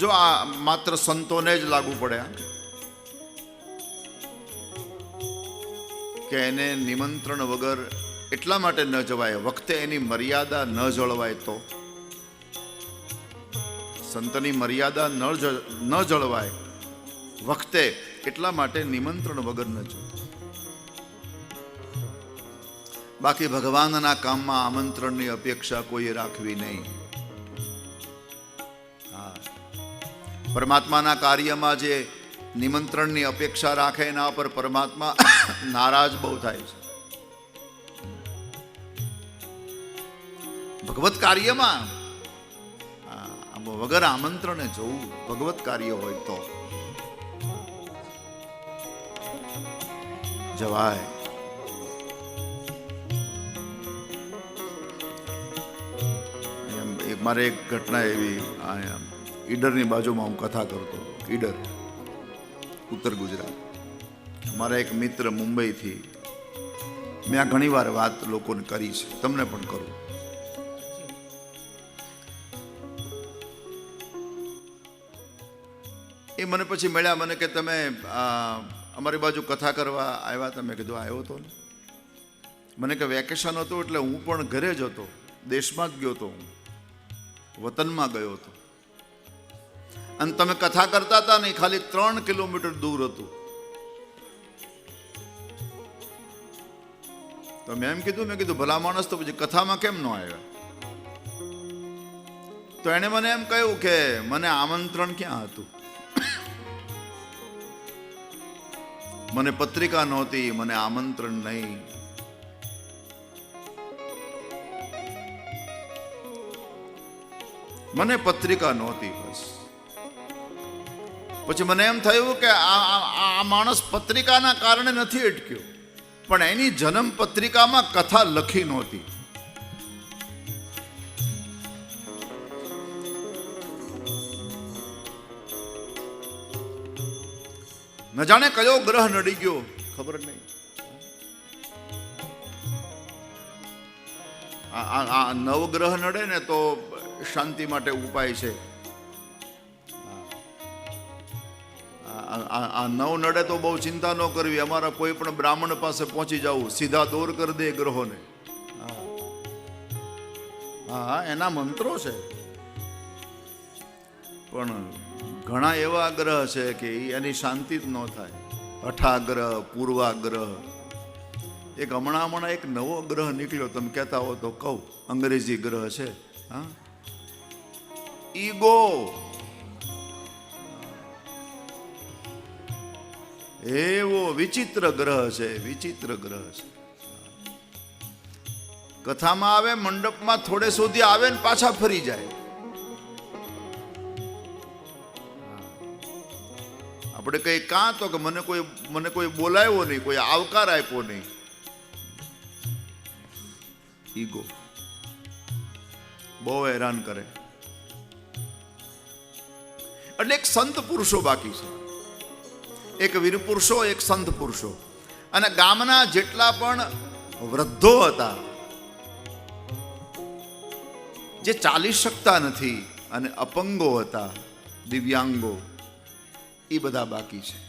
જો આ માત્ર સંતોને જ લાગુ પડ્યા કે એને નિમંત્રણ વગર એટલા માટે ન જવાય, વખતે એની મર્યાદા ન જળવાય તો. સંતની મર્યાદા ન ન જળવાય, વખતે એટલા માટે નિમંત્રણ વગર ન જવાય. બાકી ભગવાનના કામમાં આમંત્રણની અપેક્ષા કોઈએ રાખવી નહીં. હા. પરમાત્માના કાર્યમાં જે નિમંત્રણની અપેક્ષા રાખે એના પર પરમાત્મા નારાજ બહુ થાય છે. ભગવત કાર્યમાં વગર આમંત્રણે જવું, ભગવત કાર્ય હોય તો. જવાય. મારે એક ઘટના એવી ઈડરની બાજુમાં હું કથા કરતો ઈડર. ઉત્તર ગુજરાત. મારા એક મિત્ર મુંબઈથી મેં આ ઘણી વાર વાત લોકોને કરી છે. તમને પણ કરું. એ મને પછી મળ્યા મને કે તમે અમારી બાજુ કથા કરવા આવ્યા તમે કીધું, આવ્યો હતો ને. મને કે, વેકેશન હતું એટલે હું પણ ઘરે જ હતો. દેશમાં જ ગયો હતો હું. વતનમાં ગયો હતો. અને તમે કથા કરતા હતા નહીં ખાલી ત્રણ કિલોમીટર દૂર હતું. તો મેં એમ કીધું, મેં કીધું, ભલા માણસ તો પછી કથામાં કેમ ન આવ્યા? તો એણે મને એમ કહ્યું કે, મને આમંત્રણ ક્યાં હતું? મને પત્રિકા નહોતી, મને આમંત્રણ નહીં. મને પત્રિકા નહોતી બસ. પછી મને એમ થયું કે આ આ- માણસ પત્રિકાના કારણે નથી અટક્યો. પણ એની જન્મ પત્રિકામાં કથા લખી નહોતી. ન જાણે કયો ગ્રહ નડી ગયો. ખબર નહીં. આ નવગ્રહ નડે ને તો શાંતિ માટે ઉપાય છે. આ- નવ નડે તો બહુ ચિંતા ન કરવી. અમારા કોઈ પણ બ્રાહ્મણ પાસે પહોંચી જવું. સીધા દૂર કરી દે ગ્રહોને. હા. એના મંત્રો છે. પણ ઘણા એવા ગ્રહ છે કે એની શાંતિ જ ન થાય. અઠાગ્રહ, પૂર્વાગ્રહ. એક હમણાં હમણાં એક નવો ગ્રહ નીકળ્યો. તમે કહેતા હો તો કહું. અંગ્રેજી ગ્રહ છે. હા. ઈગો. એવો વિચિત્ર ગ્રહ છે, વિચિત્ર ગ્રહ છે. કથામાં આવે, મંડપમાં થોડે સુધી આવે ને પાછા ફરી જાય. આપણે કઈ કાં તો કે મને કોઈ મને કોઈ બોલાવ્યો નહીં, કોઈ આવકાર આપ્યો નહીં. ઈગો બહુ હેરાન કરે. એટલે એક સંત પુરુષો બાકી છે. એક વીર પુરુષો એક સંત પુરુષો અને ગામના જેટલા પણ વૃદ્ધો હતા, જે ચાલી શકતા નથી અને અપંગો હતા, દિવ્યાંગો, એ બધા બાકી છે.